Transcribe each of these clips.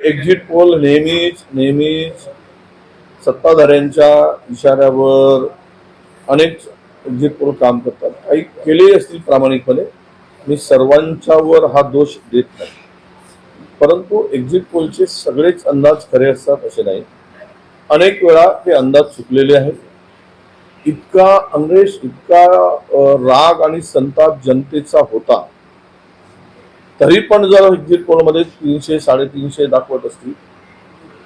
Exit poll नेहमीच नेहमीच सत्ताधाऱ्यांच्या इशाऱ्यावर अनेक एक्झिट पोल काम करतात. काही केले असतील प्रामाणिकपणे मी सर्वांच्यावर हा दोष देत नाही. परंतु एक्झिट पोलचे सगळेच अंदाज खरे असतात असे नाही. अनेक वेळा ते अंदाज चुकलेले आहेत. इतका अंग्रेज इतका राग आणि संताप जनतेचा होता. तरी पण जर एक्झिट पोलमध्ये तीनशे साडेतीनशे दाखवत असतील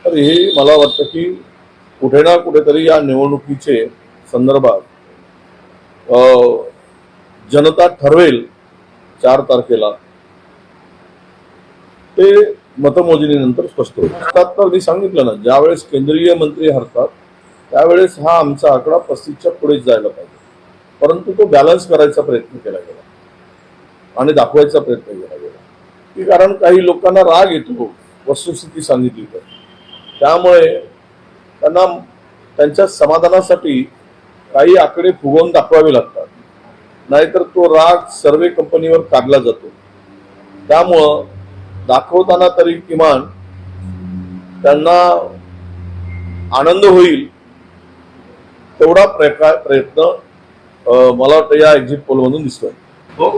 तर हे मला वाटतं की कुठे ना कुठेतरी या निवडणुकीचे संदर्भात जनता ठरवेल चार तारखेला. ते मतमोजणीनंतर स्पष्ट होईल. तर मी सांगितलं ना ज्यावेळेस केंद्रीय मंत्री हरतात त्यावेळेस हा आमचा आकडा पस्तीसच्या पुढेच जायला पाहिजे. परंतु तो बॅलन्स करायचा प्रयत्न केला गेला. आणि दाखवायचा प्रयत्न केला की कारण काही लोकांना राग येतो वस्तुस्थिती सांगितली तर. त्यामुळे त्यांना त्यांच्या समाधानासाठी काही आकडे फुगवून दाखवावे लागतात. नाहीतर तो राग सर्वे कंपनीवर काढला जातो. त्यामुळं दाखवताना तरी किमान त्यांना आनंद होईल तेवढा प्रकार प्रयत्न मला वाटतं या एक्झिट पोलमधून दिसतोय. हो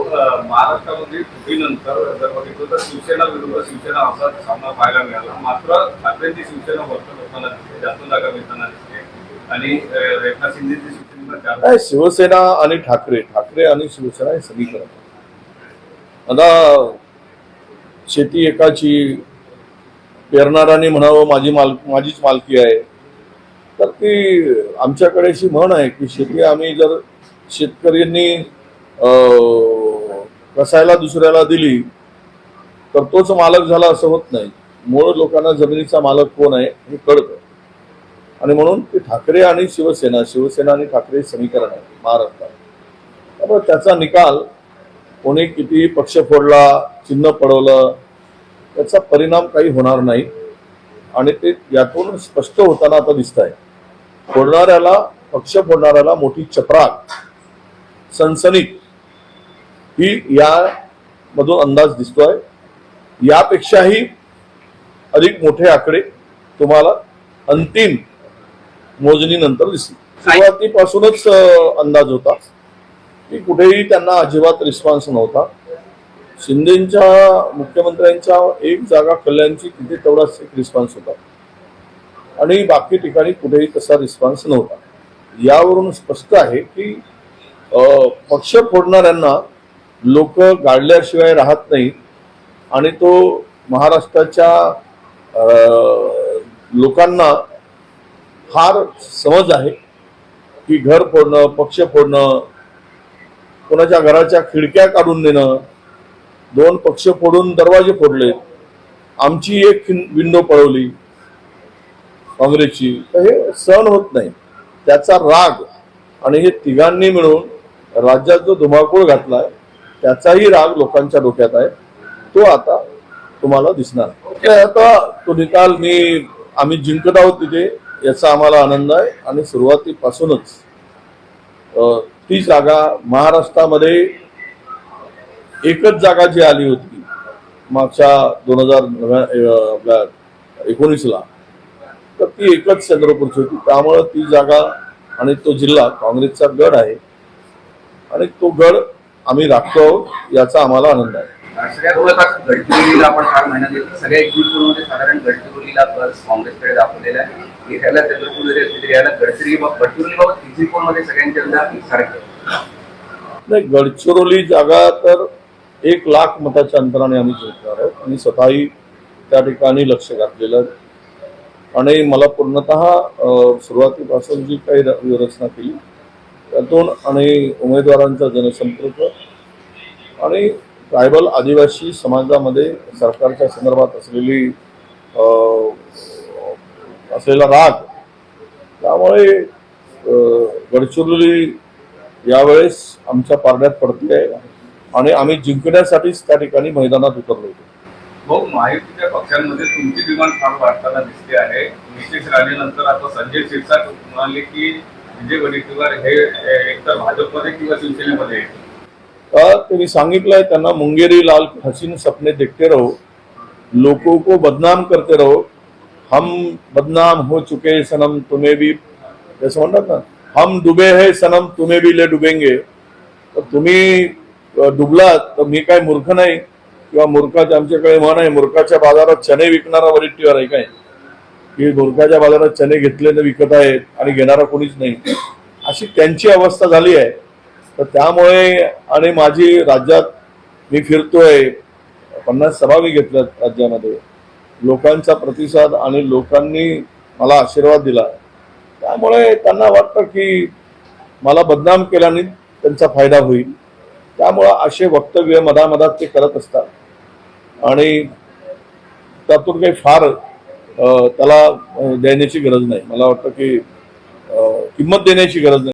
महाराष्ट्रामध्ये फुटीनंतर जर बघितलं तर शिवसेना विरुद्ध शिवसेना असा सामना पाहायला मिळाला. मात्र ठाकरेंची शिवसेना वर्तन होताना दिसते जास्त जागा मिळताना दिसते. आणि रेखा शिंदेची शिवसेना शिवसेना आणि ठाकरे ठाकरे आणि शिवसेना हे समीकरण. आता शेती एकाची पेरणाराने म्हणावं माझी माल माझीच मालकी आहे. तर ती आमच्याकडे अशी म्हण आहे की शेती आम्ही जर शेतकऱ्यांनी कसायला दुसऱ्याला दिली तर तोच मालक झाला असं होत नाही. मूळ लोकांना जमिनीचा मालक कोण आहे हे कळतं. आणि म्हणून ते ठाकरे आणि शिवसेना शिवसेना आणि ठाकरे समीकरण आहे महाराष्ट्रात. त्यामुळे त्याचा निकाल कोणी किती पक्ष फोडला चिन्ह पडवलं त्याचा परिणाम काही होणार नाही. आणि ते यातून स्पष्ट होताना आता दिसत आहे फोडणाऱ्याला पक्ष फोडणाऱ्याला मोठी चपराक सनसनीत ही यामधून अंदाज दिसतोय. यापेक्षाही अधिक मोठे आकडे तुम्हाला अंतिम मोजणीनंतर दिसतील. सुरुवातीपासूनच अंदाज होता की कुठेही त्यांना अजिबात रिस्पॉन्स नव्हता. शिंदेच्या मुख्यमंत्र्यांच्या एक जागा कल्याणची तिथे तेवढाच एक रिस्पॉन्स होता. आणि बाकी ठिकाणी कुठेही तसा रिस्पॉन्स नव्हता. यावरून स्पष्ट आहे की पक्ष फोडणाऱ्यांना लोक गाडल्याशिवाय राहत नाही आणि तो महाराष्ट्राच्या लोकांना फार समज आहे की घर फोडणं पक्ष फोडणं कोणाच्या घराच्या खिडक्या काढून देणं दोन पक्ष फोडून दरवाजे फोडले. आमची एक विंडो पळवली काँग्रेसची. तर हे सहन होत नाही. त्याचा राग आणि हे तिघांनी मिळून राज्यात जो धुमाकूळ घातलाय त्याचाही राग लोकांच्या डोक्यात आहे. तो आता तुम्हाला दिसणार. आता तो निकाल मी आम्ही जिंकत आहोत तिथे याचा आम्हाला आनंद आहे. आणि सुरुवातीपासूनच ती जागा महाराष्ट्रामध्ये एकच जागा जी आली होती मागच्या दोन हजार नव्या एकोणीसला तर ती एकच चंद्रपूरची होती. त्यामुळं ती जागा आणि तो जिल्हा काँग्रेसचा गड आहे. आणि तो गड आम्ही राखतो याचा आम्हाला आनंद आहे. गडचिरोलीला आपण फार सगळ्या एक्झिटपोलमध्ये साधारण गडचिरोलीला काँग्रेसकडे दाखवलेला आहे. एखाद्या चंद्रपूर जरी असली तरी याला गडचिरोली गडचिरोलीबाबत एक्झिटपोलमध्ये सगळ्यांचे अंदाज सारखे नाही गडचिरोली जागा तर एक लाख मताच्या अंतराने आम्ही जिंकणार आहोत. आणि स्वतःही त्या ठिकाणी लक्ष घातलेलं आहे. आणि मला पूर्णतः सुरुवातीपासून जी काही र- व्यवस्था केली त्यातून आणि उमेदवारांचा जनसंपर्क आणि ट्रायबल आदिवासी समाजामध्ये सरकारच्या संदर्भात असलेली असलेला राग त्यामुळे गडचिरोली यावेळेस आमच्या पारड्यात पडते आणि आम्ही जिंकण्यासाठीच त्या ठिकाणी मैदानात उतरलो होतो. भाऊ महायुतीच्या पक्षांमध्ये तुमची डिमांड फार वाढताना दिसते आहे. नितेश राणेनंतर आता संजय शिरसाट म्हणाले की विजय वडेट्टीवार हे एकतर भाजपमध्ये किंवा शिवसेनेमध्ये त्यांनी सांगितलंय त्यांना मुंगेरी लाल हसीन सपने देखते रहो. लोगों को बदनाम करते रहो. हम बदनाम हो चुके सनम तुम्हें भी जसं म्हणतात ना हम डुबे है सनम तुम्हें भी ले डुबेंगे। तर तुम्ही डुबलात तर मी काय मूर्ख नाही? किंवा मूर्खाच्या आमच्याकडे म्हण आहे मूर्खाच्या बाजारात चणे विकणारा वरिष्ठीवर आहे काय? की मूर्खाच्या बाजारात चणे घेतले विकत आहेत आणि घेणारा कोणीच नाही. अशी त्यांची अवस्था झाली आहे. तर त्यामुळे आणि माझी राज्यात मी फिरतोय. पन्नास सभा मी घेतल्यात राज्यामध्ये. लोकांचा प्रतिसाद आणि लोकांनी मला आशीर्वाद दिला. त्यामुळे त्यांना वाटतं की मला बदनाम केल्याने त्यांचा फायदा होईल. त्यामुळं असे वक्तव्य मधामधात ते करत असतात. आणि त्यातून काही फार त्याला देण्याची गरज नाही. मला वाटतं की किंमत देण्याची गरज नाही.